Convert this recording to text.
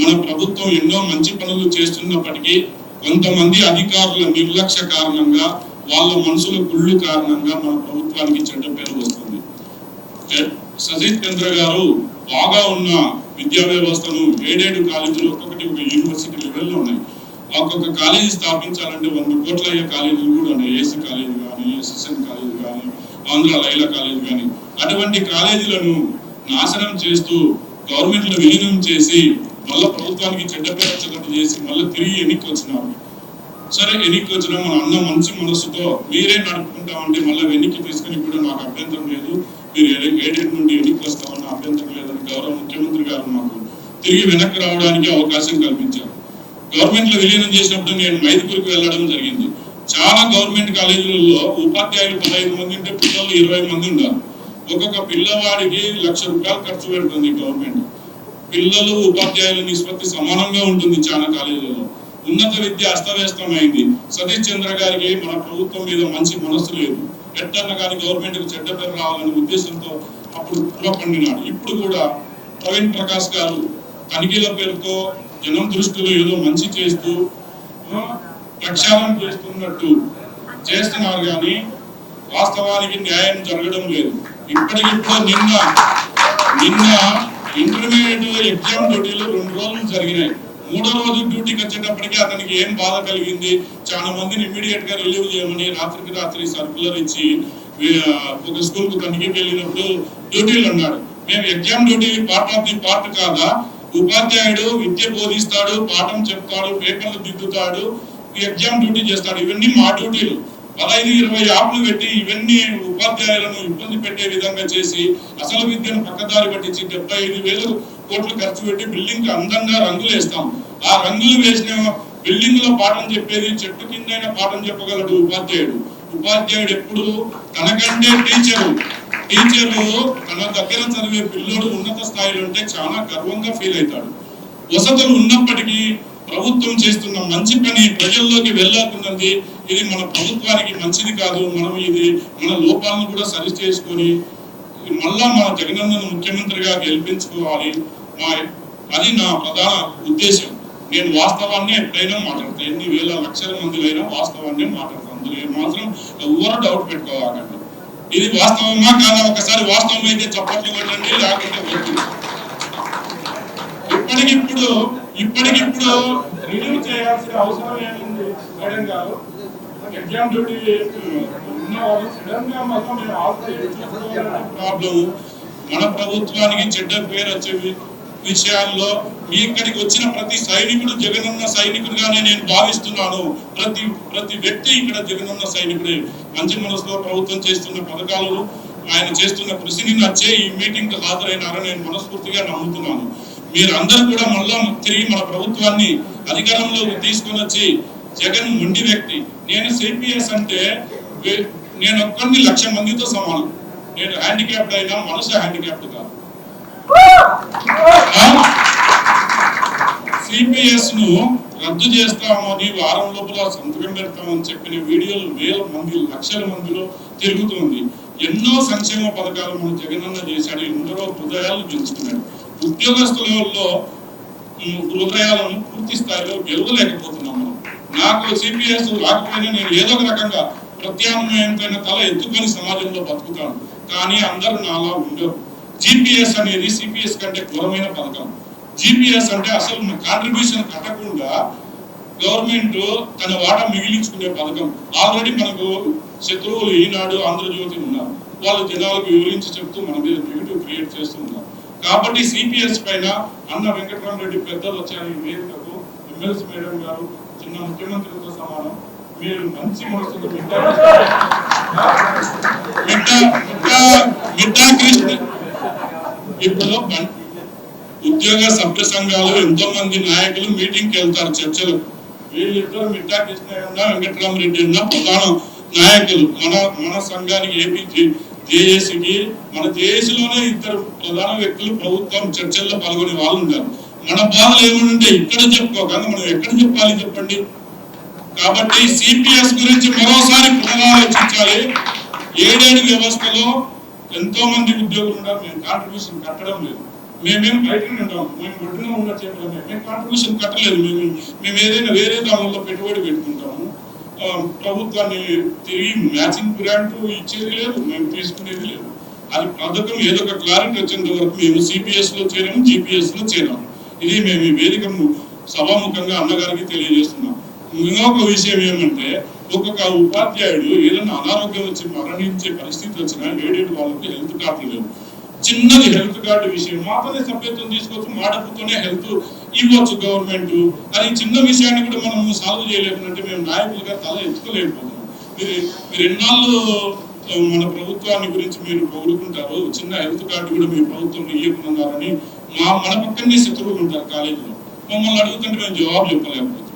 మన ప్రభుత్వం ఎన్నో మంచి పనులు చేస్తున్నప్పటికీ కొంతమంది అధికారుల నిర్లక్ష్య కారణంగా వాళ్ళ మనసుల గుళ్ళు కారణంగా మన ప్రభుత్వానికి చెడ్డ పేరు వస్తుంది. సజిత్ చంద్ర గారు బాగా ఉన్న విద్యా వ్యవస్థను ఏడేడు కాలేజీలు ఒక్కొక్కటి ఒక యూనివర్సిటీ లెవెల్లో ఉన్నాయి. ఒక్కొక్క కాలేజీ స్థాపించాలంటే వంద కోట్ల అయ్యే కాలేజీలు కూడా ఉన్నాయి. ఏసీ కాలేజీ కానీ ఎస్ఎస్ఎన్ కాలేజీ కానీ ఆంధ్ర లైల కాలేజీ కానీ. అటువంటి కాలేజీలను నాశనం చేస్తూ గవర్నమెంట్లో విలీనం చేసి మళ్ళా ప్రభుత్వానికి చెడ్డ పేరు వచ్చేటట్టు చేసి మళ్ళీ తిరిగి ఎన్నిక వచ్చినాము సరే ఎన్నిక వచ్చిన మన అన్న మంచి మనసుతో మీరే నడుపుకుంటామంటే మళ్ళీ వెనక్కి తీసుకుని కూడా నాకు అభ్యంతరం లేదు. మీరు ఏడేటి నుండి ఎన్నిక వస్తామన్న అభ్యంతరం లేదని గౌరవ ముఖ్యమంత్రి గారు మాకు తిరిగి వెనక్కి రావడానికి అవకాశం కల్పించారు. గవర్నమెంట్లో విలీనం చేసినప్పుడు నేను మైదుకూరుకు వెళ్ళడం జరిగింది. చాలా గవర్నమెంట్ కాలేజీలలో ఉపాధ్యాయులు పదహైదు మంది ఉంటే పిల్లలు ఇరవై మంది ఉన్నారు ఒక్కొక్క పిల్లవాడికి లక్ష రూపాయలు ఖర్చు పెడుతుంది గవర్నమెంట్. పిల్లలు ఉపాధ్యాయుల నిష్పత్తి సమానంగా ఉంటుంది చాలా కాలేజీలలో. ఉన్నత విద్య అస్తవ్యస్తమైంది. సతీష్ చంద్ర గారికి మన ప్రభుత్వం మీద మంచి మనస్సు లేదు. ఎట్టన్న కానీ గవర్నమెంట్కు చెడ్డ పేరు రావాలనే ఉద్దేశంతో అప్పుడు పండినాడు. ఇప్పుడు కూడా ప్రవీణ్ ప్రకాష్ గారు తనిఖీల పేరుతో జనం దృష్టిలో ఏదో మంచి చేస్తూ ప్రక్షాళన చేస్తున్నట్టు చేస్తున్నారు కానీ వాస్తవానికి న్యాయం జరగడం లేదు. ఇప్పటికిప్పుడు నిన్న నిన్న ఇంటర్మీడియట్ ఎగ్జామ్ డ్యూటీలు రెండు రోజులు జరిగినాయి. మూడో రోజు డ్యూటీకి వచ్చేటప్పటికి అతనికి ఏం బాధ కలిగింది? చాలా మందిని ఇమీడియట్గా రిలీవ్ చేయమని రాత్రికి రాత్రి సర్కులర్ ఇచ్చి ఒక స్కూల్కు తనిఖీకి వెళ్ళినప్పుడు డ్యూటీలు ఉన్నాడు మేము exam duty part of the part కాదా? ఉపాధ్యాయుడు విద్య బోధిస్తాడు పాఠం చెప్తాడు పేపర్లు దిద్దుతాడు ఎగ్జామ్ డ్యూటీ చేస్తాడు. ఇవన్నీ మా డ్యూటీలు పదహైదు ఇరవై యాప్లు పెట్టి ఇవన్నీ ఉపాధ్యాయులను ఇబ్బంది పెట్టే విధంగా చేసి అసలు విద్యను పక్కదారి పట్టించి డెబ్బై ఐదు వేలు కోట్లు ఖర్చు పెట్టి బిల్డింగ్ అందంగా రంగులు వేస్తాం. ఆ రంగులు వేసిన బిల్డింగ్లో పాఠం చెప్పేది చెట్టు కిందైనా పాఠం చెప్పగలడు ఉపాధ్యాయుడు. ఉపాధ్యాయుడు ఎప్పుడు? తనకంటే టీచరు. టీచరు తన దగ్గర చదివే పిల్లోడు ఉన్నత స్థాయిలో ఉంటే చాలా గర్వంగా ఫీల్ అవుతాడు. వసతులు ఉన్నప్పటికీ ప్రభుత్వం చేస్తున్న మంచి పని ప్రజల్లోకి వెళ్ళాకున్నది ఇది మన ప్రభుత్వానికి మంచిది కాదు. మనం ఇది మన లోపాలను కూడా సరి చేసుకొని మళ్ళా మన జగనన్నను ముఖ్యమంత్రిగా గెలిపించుకోవాలి. మా అది నా ప్రధాన ఉద్దేశం. నేను వాస్తవాన్ని ఎప్పుడైనా మాట్లాడతాను ఎన్ని వేల లక్షల మందిలైనా వాస్తవాన్ని మాట్లాడతాను అందులో మాత్రం ఎవరు డౌట్ పెట్టుకోవాలండి. ఇది వాస్తవమా కాదా? ఒకసారి వాస్తవం అయితే చప్పట్లు కొట్టండి లేకుంటే ఇప్పటికిప్పుడు ఇప్పటికిప్పుడు రిలీవ్ చేయాల్సిన అవసరం ఏముంది? మేడం గారు ఎగ్జామ్ డ్యూటీ ఉన్న వాళ్ళు సడన్గా మొత్తం మేము ప్రాబ్లం మన ప్రభుత్వానికి చెడ్డ పేరు వచ్చే విషయాల్లో మీ ఇక్కడికి వచ్చిన ప్రతి సైనికుడు జగనన్న సైనికుడుగానే నేను భావిస్తున్నాను. ప్రతి ప్రతి వ్యక్తి ఇక్కడ జగనన్న సైనికుడే. మంచి మనసులో ప్రభుత్వం చేస్తున్న పథకాలు ఆయన చేస్తున్న కృషిని నచ్చే ఈ మీటింగ్ హాజరైనారని నేను మనస్ఫూర్తిగా నమ్ముతున్నాను. మీరు కూడా మళ్ళా తిరిగి మన ప్రభుత్వాన్ని అధికారంలోకి తీసుకొని వచ్చి జగన్ మొండి వ్యక్తి. నేను సిపిఎస్ అంటే నేను ఒక్కరిని లక్ష మందితో సమానం. నేను హ్యాండిక్యాప్డ్ అయినా మనసు హ్యాండిక్యాప్డ్ కాదు. సిపిఎస్ను రద్దు చేస్తామని వారం లోపల సంతకం పెడతామని చెప్పిన వీడియోలు వేల మంది లక్షల మందిలో తిరుగుతుంది. ఎన్నో సంక్షేమ పథకాలు మన జగనన్న చేశాడు ఎందరో హృదయాలు గెలుచుకున్నాడు ఉద్యోగస్తులలో ఉమ్, హృదయాలను పూర్తి స్థాయిలో గెలవలేకపోతున్నాం మనం. నాకు సిపిఎస్ రాకపోయినా నేను ఏదో ఒక రకంగా పైన తల ఎత్తుకొని సమాజంలో బతుకుతాను. కానీ అందరూ నాలా ఉండరు. జిపిఎస్ అనేది సిపిఎస్ కంటే ఘోరమైన పథకం. జిపిఎస్ అంటే అసలు కాంట్రిబ్యూషన్ కట్టకుండా గవర్నమెంట్ తన వాటా మిగిలించుకునే పథకం. ఆల్రెడీ మనకు శత్రువులు ఈనాడు ఆంధ్రజ్యోతి ఉన్నారు. వాళ్ళు జనాలకు వివరించి చెప్తూ మన మీద నెగిటివ్ క్రియేట్ చేస్తూ ఉన్నారు. కాబట్టి సిపిఎస్ పైన అన్న వెంకటరామరెడ్డి పెద్దలు వచ్చారు ఈ వేదికకు ఎమ్మెల్సీ మేడం గారు చిన్న ముఖ్యమంత్రితో సమానం. మీరు మంచి మనసుతో మిట్టా మిట్టా కృష్ణ. ఇప్పుడు ఉద్యోగ సభ్య సంఘాలు ఎంతో మంది నాయకులు మీటింగ్కి వెళ్తారు చర్చలు. వీళ్ళిద్దరు మిట్టా కృష్ణయ్య వెంకటరామరెడ్డి ఉన్న ప్రధాన నాయకులు. మన మన సంఘానికి ఏపీ జేఏసీకి మన జేఏసీలోనే ఇద్దరు ప్రధాన వ్యక్తులు ప్రభుత్వం చర్చల్లో పాల్గొనే వాళ్ళు ఉన్నారు. మన బాధలు ఏమనుంటే ఇక్కడ చెప్పుకోకుండా మనం ఎక్కడ చెప్పాలి చెప్పండి? కాబట్టి సిపిఎస్ గురించి మరోసారి పునరాలోచించాలి. ఏడేడు వ్యవస్థలో ఎంతో మంది ఉద్యోగులు ఉన్నారు. మేము కాంట్రిబ్యూషన్ కట్టడం లేదు. మేమేం బయట ఉంటాం మేము ఒడ్డున ఉన్న చేపలమే మేము కాంట్రిబ్యూషన్ కట్టలేదు. మేము మేము ఏదైనా వేరే దానిలో పెట్టుబడి పెట్టుకుంటాము. ప్రభుత్వాన్ని తిరిగి మ్యాచింగ్ గ్రాంట్ ఇచ్చేది లేదు మేము తీసుకునేది లేదు. అది పథకం ఏదో ఒక క్లారిటీ వచ్చేంత వరకు మేము సిపిఎస్లో చేరాము జిపిఎస్లో చేరాము. ఇది మేము ఈ వేదికను సభాముఖంగా అన్నగారికి తెలియజేస్తున్నాం. ఇంకొక విషయం ఏమంటే ఒక్కొక్క ఉపాధ్యాయుడు ఏదైనా అనారోగ్యం వచ్చి మరణించే పరిస్థితి వచ్చినా ఏడేడు వాళ్ళకి హెల్త్ కార్డు లేవు. చిన్నది హెల్త్ కార్డు విషయం. మాత్రమే సభ్యత్వం తీసుకొచ్చి మా డబ్బుతోనే హెల్త్ ఇవ్వచ్చు గవర్నమెంట్ అది చిన్న విషయాన్ని కూడా మనం సాల్వ్ చేయలేకుంటే మేము నాయకులుగా తల ఎత్తుకోలేకపోతున్నాం. మీరు మీరు ఎన్నాళ్ళు మన ప్రభుత్వాన్ని గురించి మీరు పొగుడుకుంటారు. చిన్న హెల్త్ కార్డు కూడా మీ ప్రభుత్వం ఇవ్వకున్నారని మా మన పక్కనే శత్రువులు ఉంటారు కాలేజీలో. మమ్మల్ని అడుగుతుంటే మేము జవాబు చెప్పలేకపోతున్నాం